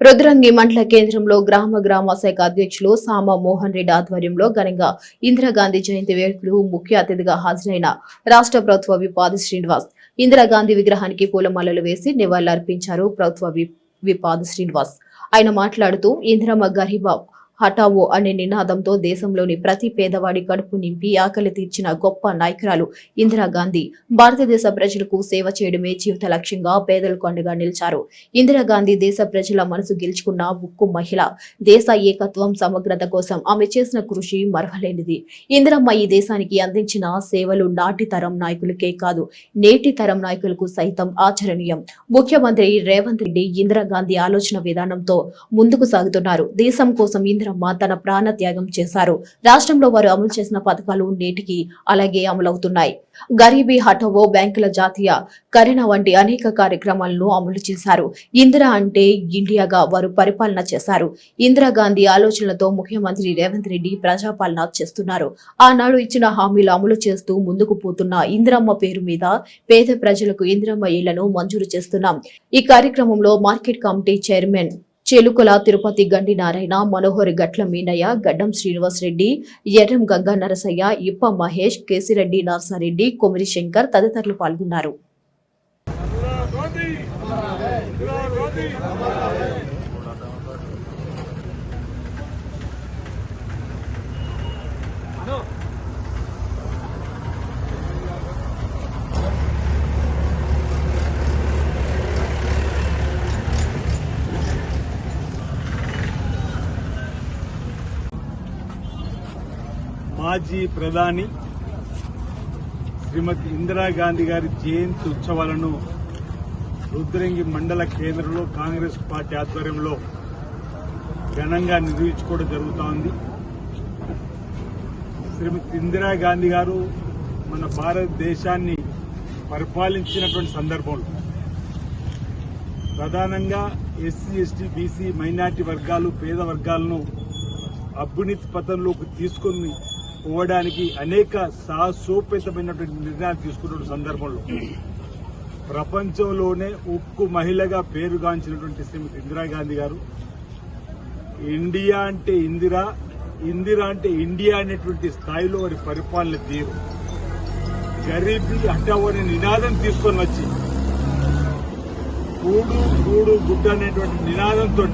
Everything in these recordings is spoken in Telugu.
రుద్రంగి మండల కేంద్రంలో గ్రామ గ్రామ శాఖ అధ్యక్షులు సామ మోహన్ రెడ్డి ఆధ్వర్యంలో ఘనంగా ఇందిరాగాంధీ జయంతి వేడుకలు ముఖ్య అతిథిగా హాజరైన రాష్ట్ర ప్రభుత్వ విప్ ఆది శ్రీనివాస్. ఇందిరాగాంధీ విగ్రహానికి పూలమాలలు వేసి నివాళులర్పించారు ప్రభుత్వ విప్ విప్ ఆది శ్రీనివాస్. ఆయన మాట్లాడుతూ ఇందిరమ్మ గరీబా హఠావో అనే నినాదంతో దేశంలోని ప్రతి పేదవాడి కడుపు నింపి ఆకలి తీర్చిన గొప్ప నాయకురాలు ఇందిరాగాంధీ. భారతదేశ ప్రజలకు సేవ చేయడమే జీవిత లక్ష్యంగా పేదలకు అండగా నిలిచారు. ఇందిరాగాంధీ దేశ ప్రజల మనసు గెలుచుకున్న ఉక్కు మహిళ. దేశ ఏకత్వం సమగ్రత కోసం ఆమె చేసిన కృషి మరవలేనిది. ఇందిరమ్మ ఈ దేశానికి అందించిన సేవలు నాటి తరం నాయకులకే కాదు నేటి తరం నాయకులకు సైతం ఆచరణీయం. ముఖ్యమంత్రి రేవంత్ రెడ్డి ఇందిరాగాంధీ ఆలోచన విధానంతో ముందుకు సాగుతున్నారు. దేశం కోసం ఇందిరమ్మ తన ప్రాణ త్యాగం చేశారు. రాష్ట్రంలో వారు అమలు చేసిన పథకాలు నేటికి అలాగే అమలవుతున్నాయి. గరీబీ హఠవో బ్యాంకుల జాతీయ కరుణ వంటి అనేక కార్యక్రమాలను అమలు చేశారు. ఇందిరా అంటే ఇండియాగా వారు పరిపాలన చేశారు. ఇందిరాగాంధీ ఆలోచనలతో ముఖ్యమంత్రి రేవంత్ రెడ్డి ప్రజాపాలన చేస్తున్నారు. ఆనాడు ఇచ్చిన హామీలు అమలు చేస్తూ ముందుకు పోతున్న ఇందిరమ్మ పేరు మీద పేద ప్రజలకు ఇందిరమ్మ ఇళ్ళను మంజూరు చేస్తున్నాం. ఈ కార్యక్రమంలో market committee chairman Chelukala Tirupati Gandi Narayana Manohar Gatla Meenaiah Gaddam Srinivas Reddy Yerram Ganga Narasayya ఇప్ప మహేష్ కేసిరెడ్డి నర్సారెడ్డి కొమిరి శంకర్ తదితరులు పాల్గొన్నారు. మాజీ ప్రధాని శ్రీమతి ఇందిరాగాంధీ గారి జయంతి ఉత్సవాలను రుద్రంగి మండల కేంద్రంలో కాంగ్రెస్ పార్టీ ఆధ్వర్యంలో ఘనంగా నిర్వహించుకోవడం జరుగుతూ ఉంది. శ్రీమతి ఇందిరాగాంధీ గారు మన భారతదేశాన్ని పరిపాలించినటువంటి సందర్భంలో ప్రధానంగా ఎస్సీ ఎస్టీ బీసీ మైనార్టీ వర్గాలు పేద వర్గాలను అభ్యున్నతి పథంలోకి తీసుకొని పోవడానికి అనేక సాహసోపేతమైనటువంటి నిర్ణయాలు తీసుకున్న సందర్భంలో ప్రపంచంలోనే ఉక్కు మహిళగా పేరుగాంచినటువంటి శ్రీమతి ఇందిరాగాంధీ గారు. ఇండియా అంటే ఇందిరా ఇందిరా అంటే ఇండియా అనేటువంటి స్థాయిలో వారి పరిపాలన తీరు. గరీబీ హటావో అనే నినాదం తీసుకొని వచ్చి కూడు కూడు గుడ్డ అనేటువంటి నినాదంతో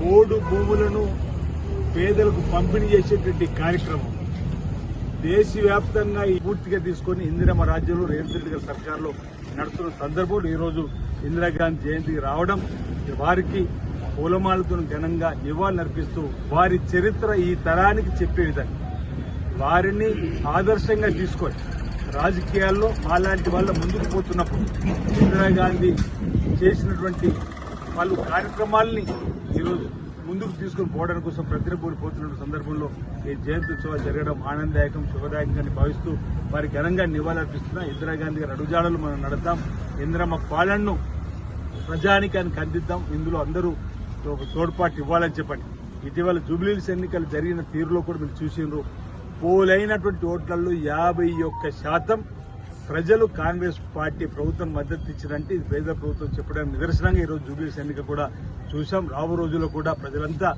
కోడు భూములను పేదలకు పంపిణీ చేసేటువంటి కార్యక్రమం దేశవ్యాప్తంగా ఈ పూర్తిగా తీసుకొని ఇందిరమ్మ రాజ్యంలో రేవంత్ రెడ్డి గారి సర్కార్లో నడుస్తున్న సందర్భంలో ఈరోజు ఇందిరాగాంధీ జయంతికి రావడం వారికి పూలమాలతో ఘనంగా నివాళులర్పిస్తూ వారి చరిత్ర ఈ తరానికి చెప్పే విధంగా వారిని ఆదర్శంగా తీసుకొని రాజకీయాల్లో మాలాంటి వాళ్ళ ముందుకు పోతున్నప్పుడు ఇందిరాగాంధీ చేసినటువంటి పలు కార్యక్రమాల్ని ఈరోజు ముందుకు తీసుకుని పోవడానికి కోసం ప్రతిరపూడి పోతున్న సందర్భంలో ఈ జయంతి ఉత్సవాలు జరగడం ఆనందదాయకం శుభదాయకంగా భావిస్తూ వారి ఘనంగా నివాళులర్పిస్తున్నా ఇందిరాగాంధీ గారి అడుగుజాడలు మనం నడతాం ఇందిరమ్మ పాలనను ప్రజానికానికి అందిద్దాం. ఇందులో అందరూ తోడ్పాటు ఇవ్వాలని చెప్పండి. ఇటీవల జూబ్లీస్ ఎన్నికలు జరిగిన తీరులో కూడా మీరు చూసిండ్రు. పోలైనటువంటి ఓట్లలో యాభై ఒక్క శాతం ప్రజలు కాంగ్రెస్ పార్టీ ప్రభుత్వం మద్దతు ఇచ్చిందంటే ఇది పేద ప్రభుత్వం చెప్పడానికి నిదర్శనంగా ఈరోజు జూబ్లీస్ ఎన్నిక కూడా చూసాం రాబో రోజుల్లో కూడా ప్రజలంతా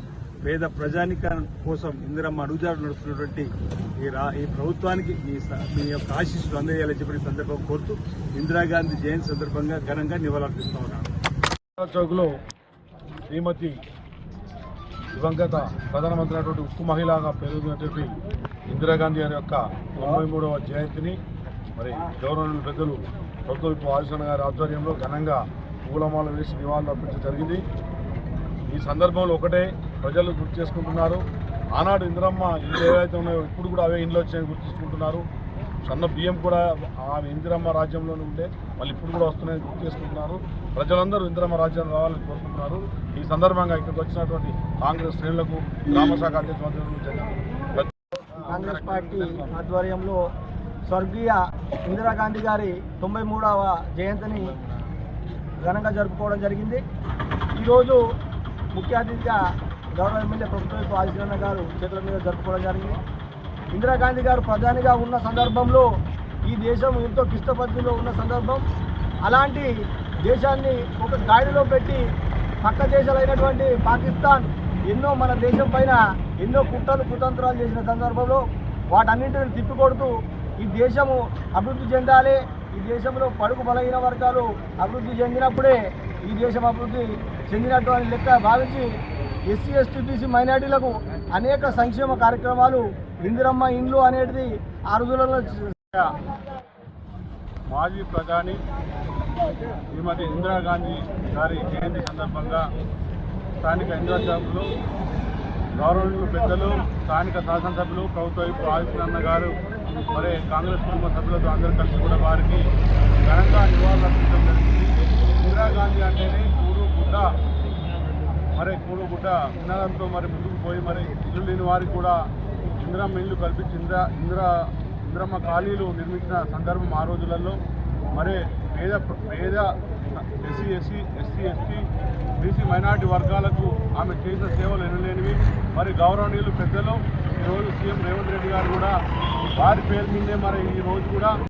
పేద ప్రజానిక కోసం ఇందిరమ్మ అడుగుజాడు నడుస్తున్నటువంటి ఈ రా ఈ ప్రభుత్వానికి మీ మీ యొక్క ఆశీస్సులు అందజేయాలని చెప్పిన సందర్భం కోరుతూ ఇందిరాగాంధీ జయంతి సందర్భంగా ఘనంగా నివాళులర్పిస్తా ఉన్నాను. చౌక్లో శ్రీమతి దివంగత ప్రధానమంత్రి అయినటువంటి ఉక్కు మహిళగా పెరుగుతున్నటువంటి ఇందిరాగాంధీ గారి యొక్క తొంభై మూడవ జయంతిని మరి గవర్నమెంట్ పెద్దలు ప్రభుత్వ విప్ ఆదిశన గారి ఆధ్వర్యంలో ఘనంగా పూలమాల వేసి నివాళులు అర్పించడం జరిగింది. ఈ సందర్భంలో ఒకటే ప్రజలు గుర్తు చేసుకుంటున్నారు. ఆనాడు ఇందిరమ్మ ఇల్లు ఏవైతే ఉన్నాయో ఇప్పుడు కూడా అవే ఇండ్లు వచ్చాయని గుర్తించుకుంటున్నారు సన్న బియ్యం కూడా ఆమె ఇందిరమ్మ రాజ్యంలోనే ఉంటే మళ్ళీ ఇప్పుడు కూడా వస్తున్నాయని గుర్తు చేసుకుంటున్నారు. ప్రజలందరూ ఇందిరమ్మ రాజ్యం రావాలని కోరుకుంటున్నారు. ఈ సందర్భంగా ఇక్కడికి వచ్చినటువంటి కాంగ్రెస్ శ్రేణులకు గ్రామ శాఖ అధ్యక్షులు కాంగ్రెస్ పార్టీ ఆధ్వర్యంలో స్వర్గీయ ఇందిరాగాంధీ గారి తొంభై మూడవ జయంతిని ఘనంగా జరుపుకోవడం జరిగింది. ఈరోజు ముఖ్య అతిథిగా గౌరవ ఎమ్మెల్యే ప్రభుత్వ ఆదిత్యనారాయణ గారు చేతుల మీద జరుపుకోవడం జరిగింది. ఇందిరాగాంధీ గారు ప్రధానిగా ఉన్న సందర్భంలో ఈ దేశం ఎంతో క్లిష్ట ఉన్న సందర్భం. అలాంటి దేశాన్ని ఒక గాడిలో పెట్టి పక్క దేశాలైనటువంటి పాకిస్తాన్ ఎన్నో మన దేశం పైన ఎన్నో కుట్రలు కుతంత్రాలు చేసిన సందర్భంలో వాటన్నింటిని తిప్పికొడుతూ ఈ దేశము అభివృద్ధి చెందాలి. ఈ దేశంలో పడుగు బలహీన వర్గాలు అభివృద్ధి చెందినప్పుడే ఈ దేశం అభివృద్ధి చెందినట్టు అని లెక్క భావించి ఎస్సీ ఎస్టీ బీసీ మైనార్టీలకు అనేక సంక్షేమ కార్యక్రమాలు ఇందిరమ్మ ఇండ్లు అనేది ఆ రోజులలో మాజీ ప్రధాని శ్రీమతి ఇందిరాగాంధీ గారి జయంతి సందర్భంగా స్థానిక ఇందిరాచౌక్లో గౌరవనీయులు పెద్దలు స్థానిక శాసనసభ్యులు ప్రభుత్వ వైపు ఆదిత్యనారాయణ గారు మరి కాంగ్రెస్ కుటుంబ సభ్యులతో అందరూ కలిసి కూడా వారికి ఘనంగా నివాళులర్పించడం జరిగింది. ఇందిరాగాంధీ అంటేనే కూడు గుడ్డ. మరి కూడు గుడ్డ ఉన్నదంతో మరి ముందుకు పోయి మరి ఇల్లు లేని వారికి కూడా ఇందిరమ్మ ఇల్లు కల్పించి ఇందిరా ఇందిరా ఇందిరమ్మ ఖాళీలు నిర్మించిన సందర్భం ఆ రోజులలో. మరి పేద పేద SC SC SC ST BC minority వర్గాలకు ఆమె చేసిన సేవలు ఎనలేనివి. మరి గౌరవనీయులు పెద్దలు ఈరోజు సీఎం రేవంత్ రెడ్డి గారు కూడా వారి పేరు మీదే మరి ఈ రోజు కూడా